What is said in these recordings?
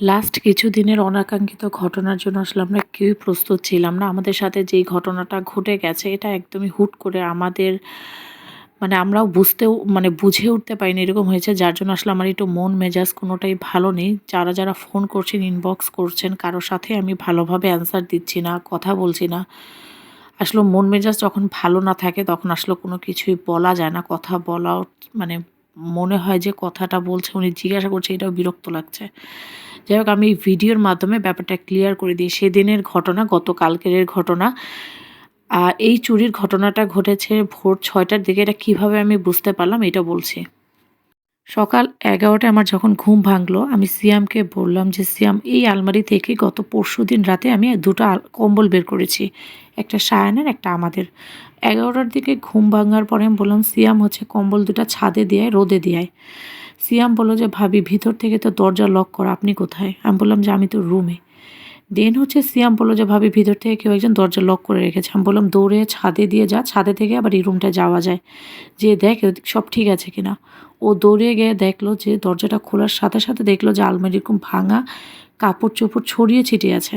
Last কিছু দিনের অনাকাঙ্ক্ষিত ঘটনার জন্য আসলে আমরা কেউই প্রস্তুত ছিলাম না। আমাদের সাথে যেই ঘটনাটা ঘটে গেছে, এটা একদমই হুট করে আমাদের মানে আমরাও বুঝতেও মানে বুঝে উঠতে পারিনি এরকম হয়েছে। যার জন্য আসলে আমার একটু মন মেজাজ কোনোটাই ভালো নেই। যারা যারা ফোন করছেন ইনবক্স করছেন কারোর সাথে আমি ভালোভাবে অ্যান্সার দিচ্ছি না, কথা বলছি না। আসলে মন মেজাজ যখন ভালো না থাকে, তখন আসলে কোনো কিছুই বলা যায় না। কথা বলাও মানে মনে হয় যে কথাটা বলছে, উনি জিজ্ঞাসা করছে, এটাও বিরক্ত লাগছে। যাই হোক, আমি এই ভিডিওর মাধ্যমে ব্যাপারটা ক্লিয়ার করে দিই। সেদিনের ঘটনা, গতকালকের ঘটনা এই চুরির ঘটনাটা ঘটেছে ভোর ছয়টার দিকে। এটা কীভাবে আমি বুঝতে পারলাম, এটা বলছি। সকাল এগারোটায় আমার যখন ঘুম ভাঙলো, আমি সিয়ামকে বললাম যে, সিয়াম, এই আলমারি থেকে গত পরশু দিন রাতে আমি দুটো কম্বল বের করেছি, একটা সায়ানের, একটা আমাদের। এগারোটার দিকে ঘুম ভাঙার পরে আমি বললাম, সিয়াম হচ্ছে কম্বল দুটো ছাদে দেয়, রোদে দিয়ে সিয়াম বলল যে, ভাবি, ভিতর থেকে তো দরজা লক করা, আপনি কোথায়? আমি বললাম যে, আমি তো রুমে দেন হচ্ছে সিয়াম বলল যে, ভাবি, ভিতর থেকে কেউ একজন দরজা লক করে রেখেছে। আমি বললাম, দৌড়ে ছাদে দিয়ে যা, ছাদে থেকে আবার এই রুমটা যাওয়া যায়। যে দেখ সব ঠিক আছে কিনা। ও দৌড়ে গিয়ে দেখল যে, দরজাটা খোলার সাথে সাথে দেখল যে আলমারি এরকম ভাঙা। কাপড় চোপড় ছড়িয়ে ছিটিয়ে আছে।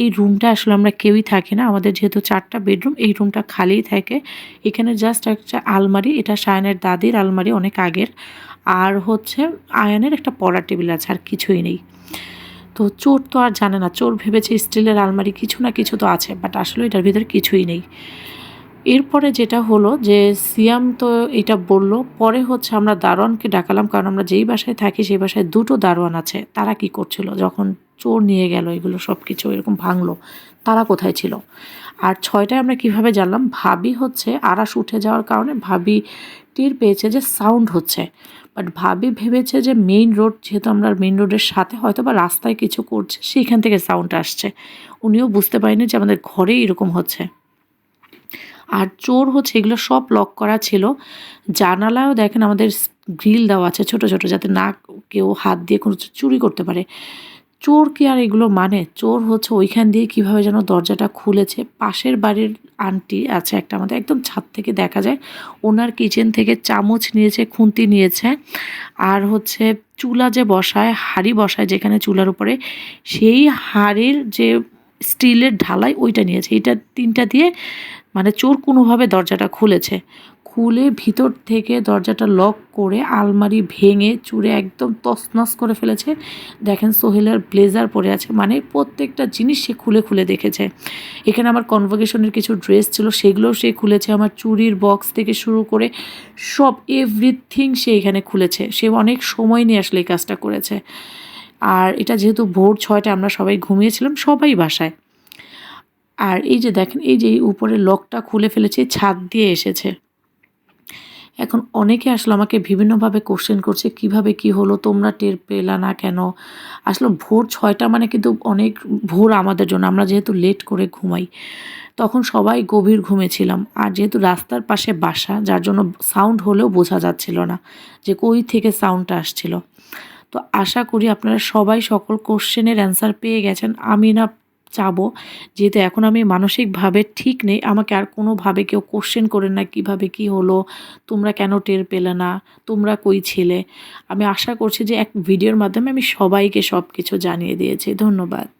এই রুমটা আসলে আমরা কেউই থাকি না। আমাদের যেহেতু চারটা বেডরুম এই রুমটা খালিই থাকে। এখানে জাস্ট একটা আলমারি, এটা সায়নের দাদির আলমারি, অনেক আগের। আর হচ্ছে আয়নের একটা পড়ার টেবিল আছে, আর কিছুই নেই। তো চোর তো আর জানে না। চোর ভেবেছে স্টিলের আলমারি কিছু না কিছু তো আছে বাট আসলে এটার ভিতরে কিছুই নেই। এরপরে যেটা হলো যে সিয়াম তো এটা বলল, পরে হচ্ছে আমরা দারোয়ানকে ডাকালাম, কারণ আমরা যেই বাসায় থাকি সেই বাসায় দুটো দারোয়ান আছে। তারা কি করছিল? যখন চোর নিয়ে গেল, এগুলো সব কিছু এরকম ভাঙলো, তারা কোথায় ছিল? আর ছয়টায় আমরা কীভাবে জানলাম? ভাবি হচ্ছে আড়াস উঠে যাওয়ার কারণে, ভাবি টের পেয়েছে যে সাউন্ড হচ্ছে। বাট ভাবি ভেবেছে যে মেইন রোড, যেহেতু আমরা মেইন রোডের সাথে হয়তো বা রাস্তায় কিছু করছে, সেইখান থেকে সাউন্ড আসছে। উনিও বুঝতে পারেনি যে আমাদের ঘরে এরকম হচ্ছে। আর চোর হচ্ছে, এগুলো সব লক করা ছিল। জানালায়ও দেখেন আমাদের গ্রিল দেওয়া আছে ছোট ছোট, যাতে না কেউ হাত দিয়ে কোনো চুরি করতে পারে। চোর কি আর এগুলো মানে? চোর হচ্ছে ওইখান দিয়ে কীভাবে যেন দরজাটা খুলেছে। পাশের বাড়ির আন্টি আছে একটা আমাদের, একদম ছাদ থেকে দেখা যায়। ওনার কিচেন থেকে চামচ নিয়েছে, খুন্তি নিয়েছে। আর হচ্ছে চুলা যে বসায়, হাড়ি বসায় যেখানে চুলার উপরে, সেই হাড়ির যে স্টিলের ঢালাই ওইটা নিয়েছে। এইটা তিনটা দিয়ে মানে চোর কোনোভাবে দরজাটা খুলেছে। খুলে ভিতর থেকে দরজাটা লক করে আলমারি ভেঙে চুরে একদম তসনস করে ফেলেছে। দেখেন সোহেলের ব্লেজার পরে আছে মানে প্রত্যেকটা জিনিস সে খুলে খুলে দেখেছে। এখানে আমার কনভোকেশনের কিছু ড্রেস ছিল, সেগুলোও সে খুলেছে। আমার চুরির বক্স থেকে শুরু করে সব, এভরিথিং সে এখানে খুলেছে। সে অনেক সময় নিয়ে আসলে এই কাজটা করেছে। আর এটা যেহেতু ভোর ছয়টা আমরা সবাই ঘুমিয়েছিলাম, সবাই বাসায়। আর এই যে দেখেন, এই যে উপরে লকটা খুলে ফেলেছে, ছাদ দিয়ে এসেছে। এখন অনেকে আসলে আমাকে বিভিন্নভাবে কোশ্চেন করছে, কীভাবে কি হলো, তোমরা টের পেলা না কেন? আসলে ভোর ছয়টা মানে কিন্তু অনেক ভোর আমাদের জন্য, আমরা যেহেতু লেট করে ঘুমাই, তখন সবাই গভীর ঘুমেছিলাম আর যেহেতু রাস্তার পাশে বাসা, যার জন্য সাউন্ড হলেও বোঝা যাচ্ছিল না যে কই থেকে সাউন্ডটা আসছিল। তো আশা করি আপনারা সবাই সকল কোশ্চেনের অ্যান্সার পেয়ে গেছেন। আমি না চাবো। যেহেতু এখন আমি মানসিকভাবে ঠিক নেই, আমাকে আর কোনোভাবে কেউ কোশ্চেন করেন না, কীভাবে কি হলো, তোমরা কেন টের পেলে না, তোমরা কই ছিলে? আমি আশা করছি যে এক ভিডিওর মাধ্যমে আমি সবাইকে সব কিছু জানিয়ে দিয়েছি। ধন্যবাদ।